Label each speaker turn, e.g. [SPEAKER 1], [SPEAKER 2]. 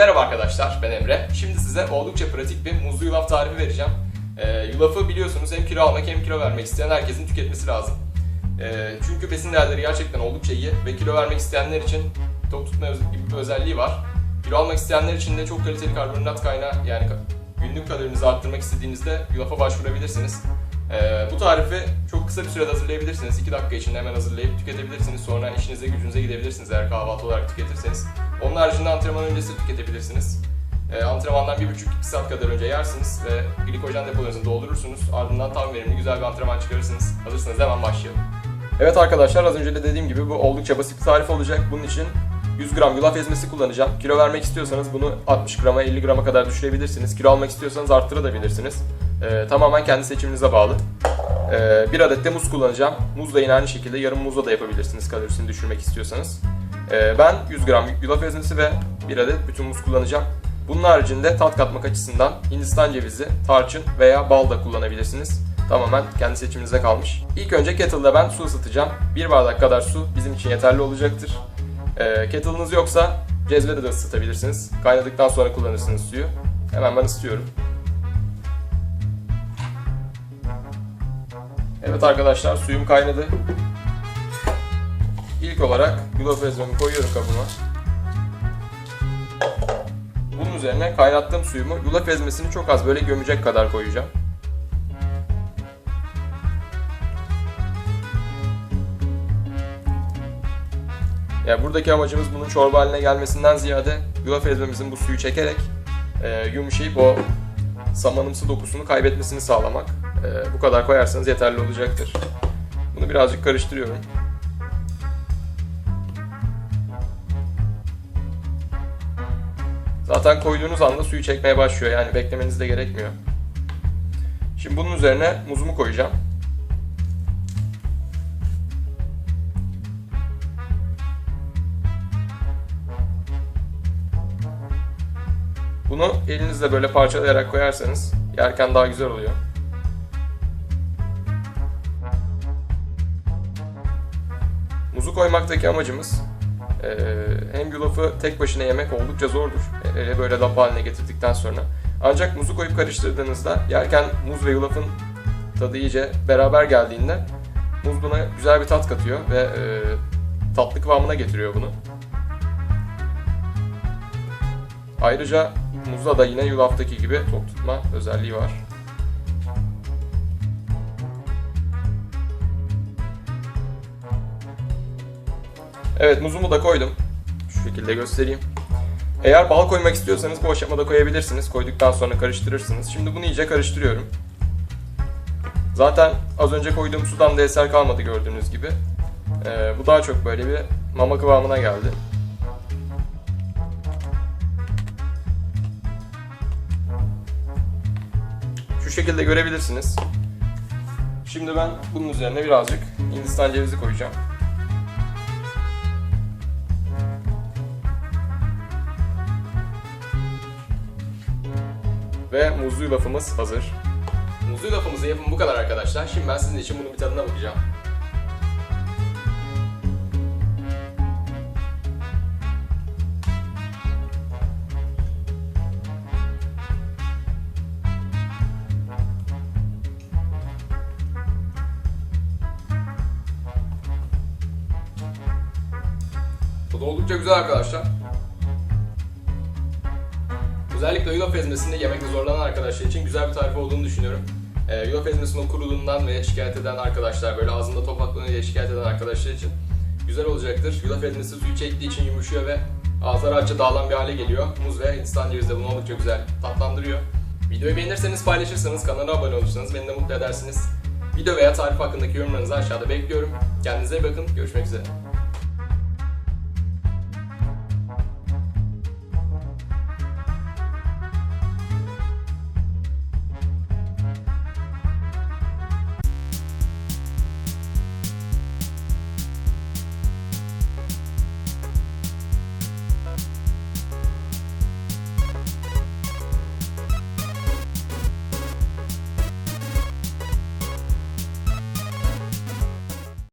[SPEAKER 1] merhaba arkadaşlar, ben Emre. Şimdi size oldukça pratik bir muzlu yulaf tarifi vereceğim. Ee, yulafı biliyorsunuz hem kilo almak hem kilo vermek isteyen herkesin tüketmesi lazım. Ee, çünkü besin değerleri gerçekten oldukça iyi ve kilo vermek isteyenler için tok tutma gibi bir özelliği var. Kilo almak isteyenler için de çok kaliteli karbonhidrat kaynağı yani günlük kalorinizi arttırmak istediğinizde yulafa başvurabilirsiniz. Ee, bu tarifi çok kısa bir sürede hazırlayabilirsiniz. 2 dakika içinde hemen hazırlayıp tüketebilirsiniz. Sonra işinize gücünüze gidebilirsiniz eğer kahvaltı olarak tüketirseniz. Onun haricinde antrenman öncesi tüketebilirsiniz. Ee, antrenmandan 1,5-2 saat kadar önce yersiniz ve glikojen depolarınızı doldurursunuz. Ardından tam verimli güzel bir antrenman çıkarırsınız. Hazırsanız hemen başlayalım. Evet arkadaşlar az önce de dediğim gibi bu oldukça basit bir tarif olacak. Bunun için 100 gram yulaf ezmesi kullanacağım. Kilo vermek istiyorsanız bunu 60 grama 50 grama kadar düşürebilirsiniz. Kilo almak istiyorsanız arttırabilirsiniz. Ee, tamamen kendi seçiminize bağlı. Ee, bir adet de muz kullanacağım. Muz da yine aynı şekilde yarım muzla da yapabilirsiniz kalorisini düşürmek istiyorsanız. Ee, ben 100 gram yulaf ezmesi ve bir adet bütün muz kullanacağım. Bunun haricinde tat katmak açısından Hindistan cevizi, tarçın veya bal da kullanabilirsiniz. Tamamen kendi seçiminize kalmış. İlk önce kettle'da ben su ısıtacağım. Bir bardak kadar su bizim için yeterli olacaktır. Ee, kettle'ınız yoksa cezvede de ısıtabilirsiniz. Kaynadıktan sonra kullanırsınız suyu. Hemen ben ısıtıyorum. Evet arkadaşlar suyum kaynadı. Olarak yulaf ezmemi koyuyorum kabıma. Bunun üzerine kaynattığım suyumu yulaf ezmesini çok az böyle gömecek kadar koyacağım. Yani buradaki amacımız bunun çorba haline gelmesinden ziyade yulaf ezmemizin bu suyu çekerek e, yumuşayıp o samanımsı dokusunu kaybetmesini sağlamak. E, bu kadar koyarsanız yeterli olacaktır. Bunu birazcık karıştırıyorum. Zaten koyduğunuz anda suyu çekmeye başlıyor yani beklemeniz de gerekmiyor. Şimdi bunun üzerine muzumu koyacağım. Bunu elinizle böyle parçalayarak koyarsanız yerken daha güzel oluyor. Muzu koymaktaki amacımız eee, hem yulafı tek başına yemek oldukça zordur. Hele böyle lapa haline getirdikten sonra. Ancak muzu koyup karıştırdığınızda yerken muz ve yulafın tadı iyice beraber geldiğinde muz buna güzel bir tat katıyor ve eee, tatlı kıvamına getiriyor bunu. Ayrıca muzda da yine yulaftaki gibi tok tutma özelliği var. Evet muzumu da koydum. Şu şekilde göstereyim. Eğer bal koymak istiyorsanız bu aşamada koyabilirsiniz. Koyduktan sonra karıştırırsınız. Şimdi bunu iyice karıştırıyorum. Zaten az önce koyduğum sudan da eser kalmadı gördüğünüz gibi. Ee, bu daha çok böyle bir mama kıvamına geldi. Şu şekilde görebilirsiniz. Şimdi ben bunun üzerine birazcık Hindistan cevizi koyacağım. Ve muzlu yulafımız hazır. Muzlu yulafımızın yapımı bu kadar arkadaşlar. Şimdi ben sizin için bunun bir tadına bakacağım. Bu da oldukça güzel arkadaşlar. Özellikle yulaf ezmesinde yemekte zorlanan arkadaşlar için güzel bir tarif olduğunu düşünüyorum. Ee, yulaf ezmesinin kuruluğundan ve şikayet eden arkadaşlar, böyle ağzında topaklanıyor diye şikayet eden arkadaşlar için güzel olacaktır. Yulaf ezmesi suyu çektiği için yumuşuyor ve ağızları açça dağılan bir hale geliyor. Muz ve Hindistan cevizi de bunu oldukça güzel tatlandırıyor. Videoyu beğenirseniz, paylaşırsanız, kanala abone olursanız beni de mutlu edersiniz. Video veya tarif hakkındaki yorumlarınızı aşağıda bekliyorum. Kendinize iyi bakın, görüşmek üzere.